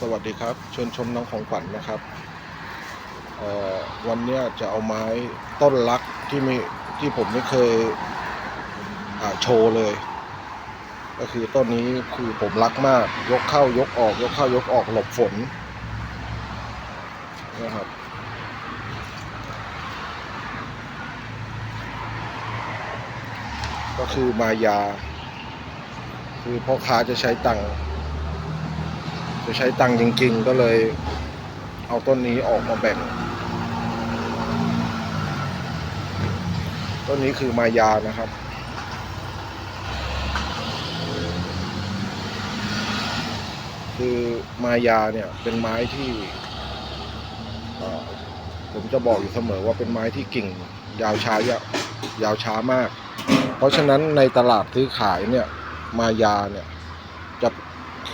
สวัสดีครับ เชิญชมน้องของขวัญนะครับวันนี้จะเอาไม้ต้นรักที่ม่ที่ผมไม่เคยโชว์เลย ก็คือต้นนี้คือผมรักมาก ยกเข้ายกออก ยกเข้ายกออกหลบฝนนะครับก็คือมายา คือพ่อค้าจะใช้ตังค์ จะใช้ตังค์จริง ๆ ก็เลย เอาต้นนี้ออกมาแบ่ง ต้นนี้คือมายานะครับคือมายาเนี่ยเป็นไม้ที่ผมจะบอกอยู่เสมอว่าเป็นไม้ที่กิ่งยาวช้ายยาวช้ามาก เพราะฉะนั้นในตลาดซื้อขายเนี่ยมายาเนี่ย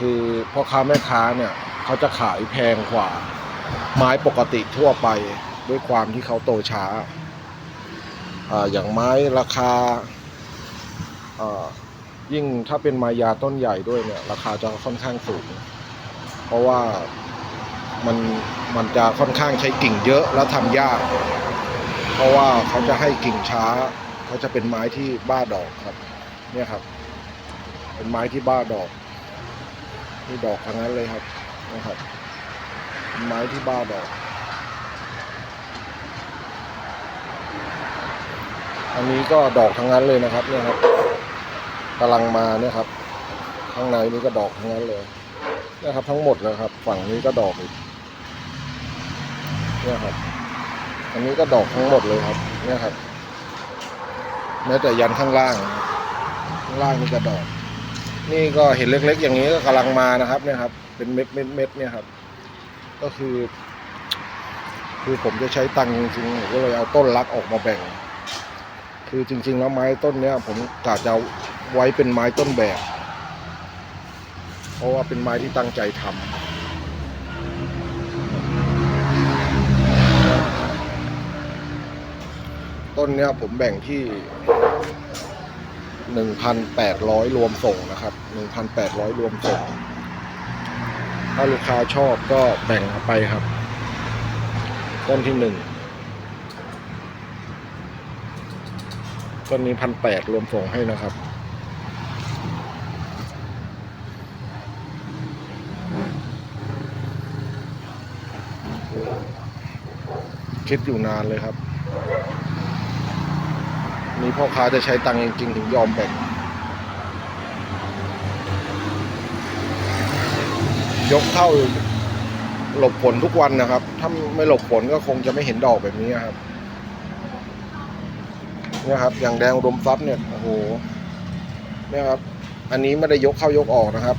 คือพ่อค้าแม่ค้าเนี่ยเขาจะขายแพงกว่า ไม้ปกติทั่วไปด้วยความที่เขาโตช้าออย่างไม้ราคาอ่ายิ่งถ้าเป็นมายาต้นใหญ่ด้วยเนี่ย ราคาจะค่อนข้างสูง เพราะว่ามันมันจะค่อนข้างใช้กิ่งเยอะแล้วทำยาก เพราะว่าเขาจะให้กิ่งช้าเขาจะเป็นไม้ที่บ้าดอกครับ เนี่ยครับ เป็นไม้ที่บ้าดอก นี่ดอกทั้งนั้นเลยครับนะครับ ไม้ที่บ้าดอก อันนี้ก็ดอกทั้งนั้นเลยนะครับเนี่ยครับกำลังมาเนี่ยครับ ข้างในนี้ก็ดอกทั้งนั้นเลยเนี่ยครับ ทั้งหมดเลยครับ ฝั่งนี้ก็ดอกอีกเนี่ยครับ อันนี้ก็ดอกทั้งหมดเลยครับ เนี่ยครับแม้แต่ยันข้างล่าง ข้างล่างนี่ก็ดอก นี่ก็เห็นเล็กๆ อย่างนี้ก็กำลังมานะครับเนี่ยครับ เป็นเม็ดเม็ดเม็ดเนี่ยครับ ก็คือ คือผมจะใช้ตังค์จริงๆผมก็เลยเอาต้นรักออกมาแบ่ง คือจริง ๆ แล้วไม้ต้นเนี้ย ผมกะจะไว้เป็นไม้ต้นแบบ เพราะว่าเป็นไม้ที่ตั้งใจทำต้นเนี้ยผมแบ่งที่ หนึ่งพันแปดร้อยรวมส่งนะครับหนึ่งพันแปดร้อยรวมส่ง ถ้าลูกค้าชอบก็แบ่งไปครับ ต้นที่หนึ่งต้นนี้พันแปดรวมส่งให้นะครับ คิดอยู่นานเลยครับ นี่พ่อค้าจะใช้ตังค์จริงๆถึงยอมแบ่งยกเข้าหลบฝนทุกวันนะครับ ถ้าไม่หลบฝนก็คงจะไม่เห็นดอกแบบนี้ครับเนี่ยครับ อย่างแดงอุดมทรัพย์เนี่ย โอ้โห เนี่ยครับ อันนี้ไม่ได้ยกเข้ายกออกนะครับ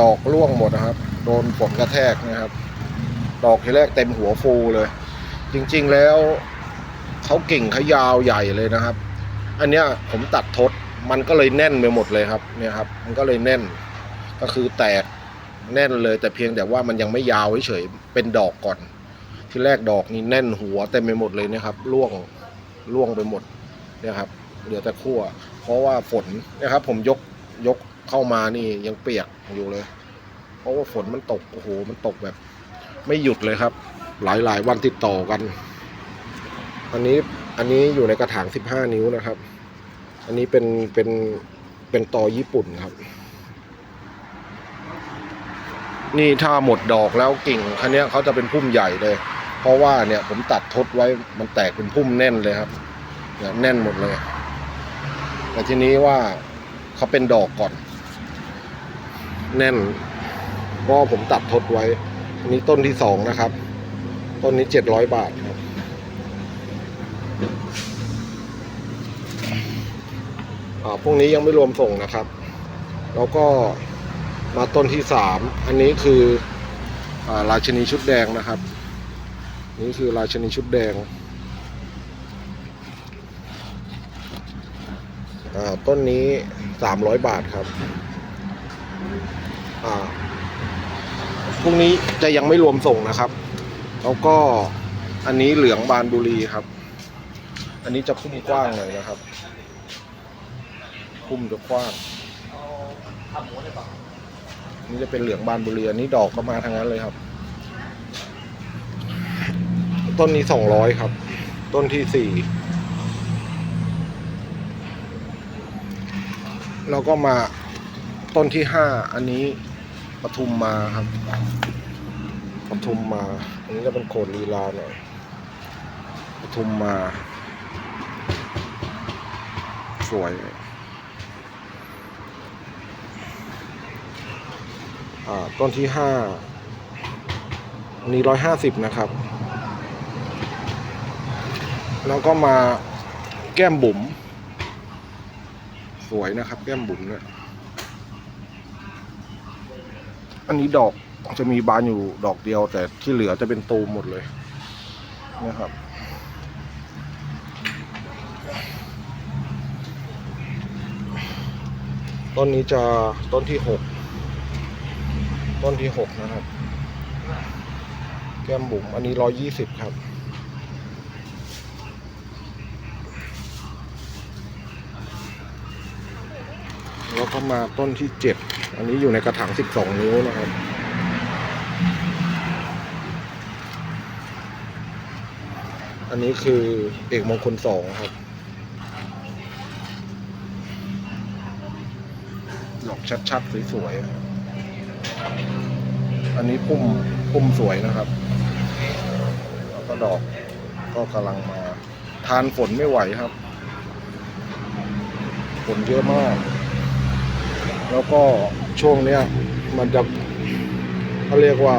ดอกร่วงหมดนะครับ โดนฝนกระแทกนะครับ ดอกทีแรกเต็มหัวฟูเลย จริง ๆแล้วเขาเก่งเขายาวใหญ่เลยนะครับ อันเนี้ยผมตัดทดมันก็เลยแน่นไปหมดเลยครับเนี่ยครับ มันก็เลยแน่นก็คือแตกแน่นเลย แต่เพียงแต่ว่ามันยังไม่ยาวเฉยเป็นดอกก่อน ที่แรกดอกนี่แน่นหัวเต็มไปหมดเลยนะครับร่วงร่วงไปหมดเนี่ยครับเหลือแต่ขั้วเพราะว่าฝนนะครับ ผมยกยกเข้ามานี่ยังเปียกอยู่เลย เพราะว่าฝนมันตกโอ้โหมันตกแบบ ไม่หยุดเลยครับ หลายหลายวันติดต่อกัน อันนี้ อันนี้อยู่ในกระถาง 15 นิ้วนะครับ อันนี้เป็นเป็นเป็นตอญี่ปุ่นครับ นี่ถ้าหมดดอกแล้วกิ่งคันนี้เขาจะเป็นพุ่มใหญ่เลย เพราะว่าเนี่ยผมตัดทดไว้มันแตกเป็นพุ่มแน่นเลยครับเนี่ยแน่นหมดเลย แต่ทีนี้ว่าเขาเป็นดอกก่อน แน่นเพราะผมตัดทดไว้อันนี้ต้นที่สองนะครับ ต้นนี้เจ็ดร้อยบาทครับ อ่า พวกนี้ยังไม่รวมส่งนะครับ แล้วก็มาต้นที่สามอันนี้คืออาราชนีชุดแดงนะครับ นี่คือราชนีชุดแดงอ่าต้นนี้สามร้อยบาทครับอ่าพวกนี้จะยังไม่รวมส่งนะครับ แล้วก็อันนี้เหลืองบานบุรีครับ อันนี้จะพุ่มกว้างหน่อยนะครับ พุ่มจะกว้างนี่จะเป็นเหลืองบานบุรีอันนี้ดอกก็มาทางนั้นเลยครับ ต้นนี้สองร้อยครับ ต้นที่สี่แล้วก็มาต้นที่ห้าอันนี้ปทุมมาครับปทุมมา อันนี้จะเป็นโคนลีลาหน่อยปทุมมา สวย อ่า ต้นที่ห้าอันนี้ร้อยห้าสิบนะครับ แล้วก็มาแก้มบุ๋มสวยนะครับ แก้มบุ๋มเนี่ยอันนี้ดอกจะมีบานอยู่ดอกเดียว แต่ที่เหลือจะเป็นตูมหมดเลยนะครับต้นนี้จะต้นที่หก ต้นที่หกนะครับ แก้มบุ๋มอันนี้ร้อยยี่สิบครับ แล้วก็มาต้นที่เจ็ดอันนี้อยู่ในกระถางสิบสองนิ้วนะครับอันนี้คือเอกมงคลสองครับ ดอกชัดๆ สวยๆครับ อันนี้พุ่มพุ่มสวยนะครับ แล้วก็ดอกก็กำลังมา ทานฝนไม่ไหวครับ ฝนเยอะมาก แล้วก็ช่วงเนี้ยมันจะเขาเรียกว่า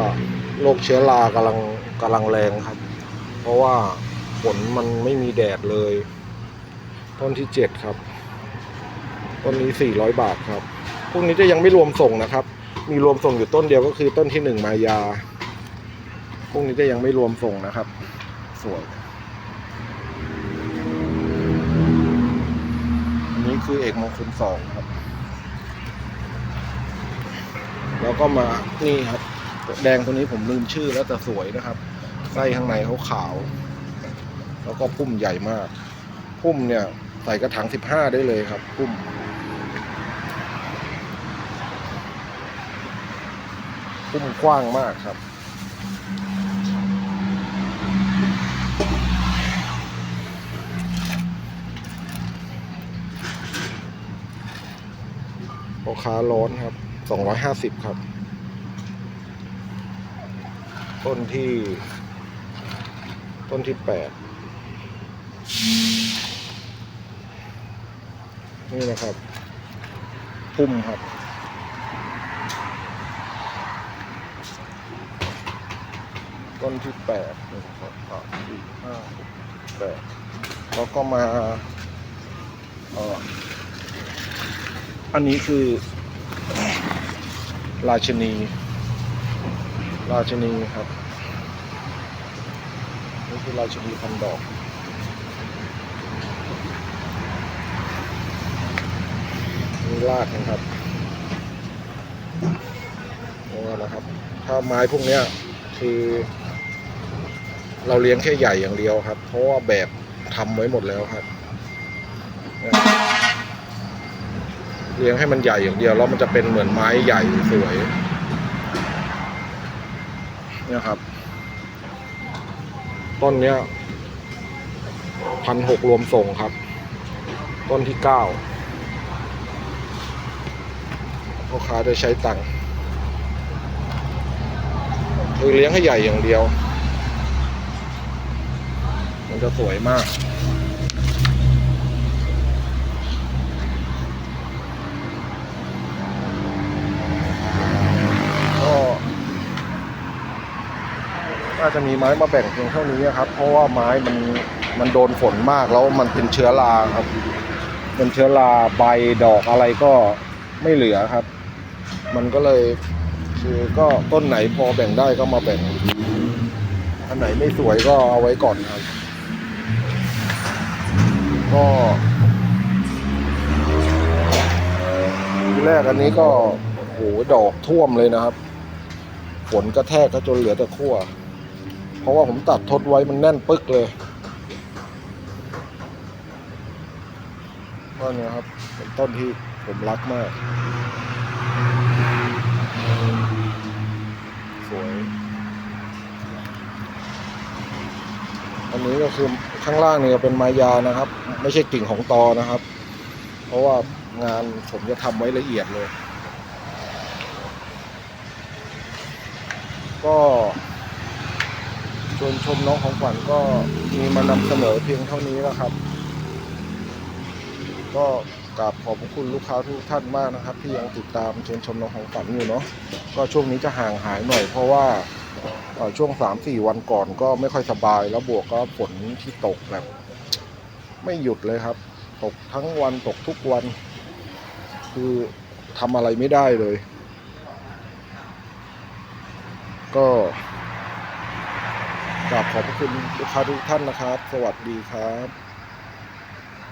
โรคเชื้อรากำลังกำลังแรงครับ เพราะว่าฝนมันไม่มีแดดเลย ต้นที่เจ็ดครับ ต้นนี้สี่ร้อยบาทครับ พวกนี้จะยังไม่รวมส่งนะครับ มีรวมส่งอยู่ต้นเดียวก็คือต้นที่หนึ่งมายา พวกนี้จะยังไม่รวมส่งนะครับ สวยอันนี้คือเอกมงคลสองครับ แล้วก็มานี่ครับ แดงตัวนี้ผมลืมชื่อแล้วแต่สวยนะครับ ไส้ข้างในเขาขาว แล้วก็พุ่มใหญ่มาก พุ่มเนี่ยใส่กระถางสิบห้าได้เลยครับ พุ่ม พุ่มกว้างมากครับพอค้าร้อนครับสองร้อยห้าสิบครับ ต้นที่ ต้นที่แปดนี่นะครับ พุ่มครับ ต้นที่แปดหนึ่งสองสามสี่ห้าหกแปดแล้วก็มาเอออันนี้คือ ราชนี ราชนีครับนี่คือราชนีพันดอกนี่ลากนะครับนี่นะครับ ถ้าไม้พวกเนี้ยคือ เราเลี้ยงแค่ใหญ่อย่างเดียวครับ เพราะว่าแบบทำไว้หมดแล้วครับเนี่ยเลี้ยงให้มันใหญ่อย่างเดียวแล้วมันจะเป็นเหมือนไม้ใหญ่สวย เนี่ยครับ ต้นเนี้ยพันหกรวมส่งครับ ต้นที่เก้าพ่อค้าได้ใช้ตังค์คือเลี้ยงให้ใหญ่อย่างเดียว มันจะสวยมาก ก็น่าจะมีไม้มาแบ่งเพียงเท่านี้ครับ เพราะว่าไม้มันมันโดนฝนมากแล้วมันเป็นเชื้อราครับเป็นเชื้อราใบดอกอะไรก็ไม่เหลือครับ มันก็เลยคือก็ต้นไหนพอแบ่งได้ก็มาแบ่ง อันไหนไม่สวยก็เอาไว้ก่อนครับ ก็ทีแรกอันนี้ก็โหดอกท่วมเลยนะครับ ฝนกระแทกก็จนเหลือแต่ขั้ว เพราะว่าผมตัดทดไว้มันแน่นปึกเลยต้นนี้ครับเป็นต้นที่ผมรักมาก สวย อันนี้ก็คือ ข้างล่างเนี่ยเป็นมายานะครับ ไม่ใช่กิ่งของตอนะครับ เพราะว่างานผมจะทำไว้ละเอียดเลย ก็ชวนชมน้องของขวัญก็มีมานำเสนอเพียงเท่านี้แล้วครับ ก็กราบขอบพระคุณลูกค้าทุกท่านมากนะครับ ที่ยังติดตามชวนชมน้องของขวัญอยู่เนาะก็ช่วงนี้จะห่างหายหน่อยเพราะว่า ช่วงสามสี่วันก่อนก็ไม่ค่อยสบาย แล้วบวกก็ฝนที่ตกแบบ ไม่หยุดเลยครับ ตกทั้งวันตกทุกวัน คือทำอะไรไม่ได้เลย ก็กราบขอบพระคุณลูกค้าทุกท่านนะครับ สวัสดีครับ